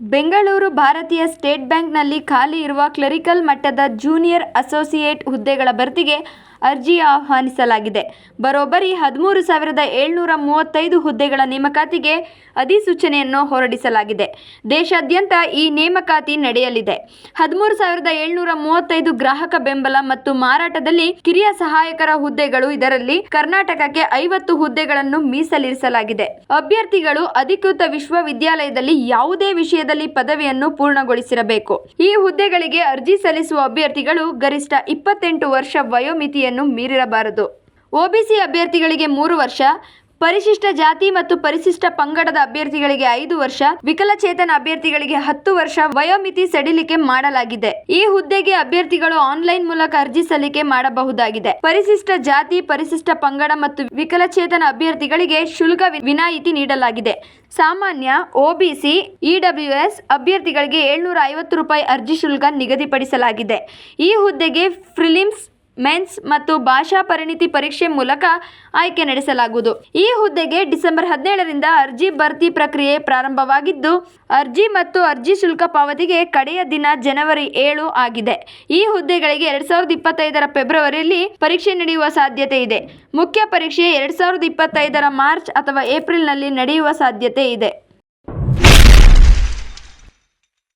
ಬೆಂಗಳೂರು ಭಾರತೀಯ ಸ್ಟೇಟ್ ಬ್ಯಾಂಕ್ನಲ್ಲಿ ಖಾಲಿ ಇರುವ ಕ್ಲರಿಕಲ್ ಮಟ್ಟದ ಜೂನಿಯರ್ ಅಸೋಸಿಯೇಟ್ ಹುದ್ದೆಗಳ ಭರ್ತಿಗೆ ಅರ್ಜಿ ಆಹ್ವಾನಿಸಲಾಗಿದೆ. ಬರೋಬ್ಬರಿ ಹದಿಮೂರು ಸಾವಿರದ ಏಳ್ನೂರ ಮೂವತ್ತೈದು ಹುದ್ದೆಗಳ ನೇಮಕಾತಿಗೆ ಅಧಿಸೂಚನೆಯನ್ನು ಹೊರಡಿಸಲಾಗಿದೆ. ದೇಶಾದ್ಯಂತ ಈ ನೇಮಕಾತಿ ನಡೆಯಲಿದೆ. ಹದಿಮೂರು ಸಾವಿರದ ಏಳುನೂರ ಮೂವತ್ತೈದು ಗ್ರಾಹಕ ಬೆಂಬಲ ಮತ್ತು ಮಾರಾಟದಲ್ಲಿ ಕಿರಿಯ ಸಹಾಯಕರ ಹುದ್ದೆಗಳು ಇದರಲ್ಲಿ ಕರ್ನಾಟಕಕ್ಕೆ ಐವತ್ತು ಹುದ್ದೆಗಳನ್ನು ಮೀಸಲಿರಿಸಲಾಗಿದೆ. ಅಭ್ಯರ್ಥಿಗಳು ಅಧಿಕೃತ ವಿಶ್ವವಿದ್ಯಾಲಯದಲ್ಲಿ ಯಾವುದೇ ವಿಷಯದಲ್ಲಿ ಪದವಿಯನ್ನು ಪೂರ್ಣಗೊಳಿಸಿರಬೇಕು. ಈ ಹುದ್ದೆಗಳಿಗೆ ಅರ್ಜಿ ಸಲ್ಲಿಸುವ ಅಭ್ಯರ್ಥಿಗಳು ಗರಿಷ್ಠ ಇಪ್ಪತ್ತೆಂಟು ವರ್ಷ ವಯೋಮಿತಿಯನ್ನು ಮೀರಿರಬಾರದು. ಒಬಿಸಿ ಅಭ್ಯರ್ಥಿಗಳಿಗೆ ಮೂರು ವರ್ಷ, ಪರಿಶಿಷ್ಟ ಜಾತಿ ಮತ್ತು ಪರಿಶಿಷ್ಟ ಪಂಗಡದ ಅಭ್ಯರ್ಥಿಗಳಿಗೆ ಐದು ವರ್ಷ, ವಿಕಲಚೇತನ ಅಭ್ಯರ್ಥಿಗಳಿಗೆ ಹತ್ತು ವರ್ಷ ವಯೋಮಿತಿ ಸಡಿಲಿಕೆ ಮಾಡಲಾಗಿದೆ. ಈ ಹುದ್ದೆಗೆ ಅಭ್ಯರ್ಥಿಗಳು ಆನ್ಲೈನ್ ಮೂಲಕ ಅರ್ಜಿ ಸಲ್ಲಿಕೆ ಮಾಡಬಹುದಾಗಿದೆ. ಪರಿಶಿಷ್ಟ ಜಾತಿ, ಪರಿಶಿಷ್ಟ ಪಂಗಡ ಮತ್ತು ವಿಕಲಚೇತನ ಅಭ್ಯರ್ಥಿಗಳಿಗೆ ಶುಲ್ಕ ವಿನಾಯಿತಿ ನೀಡಲಾಗಿದೆ. ಸಾಮಾನ್ಯ, ಒಬಿಸಿ, ಇಡಬ್ಲ್ಯೂಎಸ್ ಅಭ್ಯರ್ಥಿಗಳಿಗೆ ಏಳುನೂರ ಐವತ್ತು ರೂಪಾಯಿ ಅರ್ಜಿ ಶುಲ್ಕ ನಿಗದಿಪಡಿಸಲಾಗಿದೆ. ಈ ಹುದ್ದೆಗೆ ಪ್ರಿಲಿಮ್ಸ್, ಮೇನ್ಸ್ ಮತ್ತು ಭಾಷಾ ಪರಿಣಿತಿ ಪರೀಕ್ಷೆ ಮೂಲಕ ಆಯ್ಕೆ ನಡೆಸಲಾಗುವುದು. ಈ ಹುದ್ದೆಗೆ ಡಿಸೆಂಬರ್ ಹದಿನೇಳರಿಂದ ಅರ್ಜಿ ಭರ್ತಿ ಪ್ರಕ್ರಿಯೆ ಪ್ರಾರಂಭವಾಗಿದ್ದು, ಅರ್ಜಿ ಮತ್ತು ಅರ್ಜಿ ಶುಲ್ಕ ಪಾವತಿಗೆ ಕಡೆಯ ದಿನ ಜನವರಿ ಏಳು ಆಗಿದೆ. ಈ ಹುದ್ದೆಗಳಿಗೆ ಎರಡ್ ಸಾವಿರದ ಇಪ್ಪತ್ತೈದರ ಫೆಬ್ರವರಿಯಲ್ಲಿ ಪರೀಕ್ಷೆ ನಡೆಯುವ ಸಾಧ್ಯತೆ ಇದೆ. ಮುಖ್ಯ ಪರೀಕ್ಷೆ ಎರಡ್ ಸಾವಿರದ ಇಪ್ಪತ್ತೈದರ ಮಾರ್ಚ್ ಅಥವಾ ಏಪ್ರಿಲ್ನಲ್ಲಿ ನಡೆಯುವ ಸಾಧ್ಯತೆ ಇದೆ.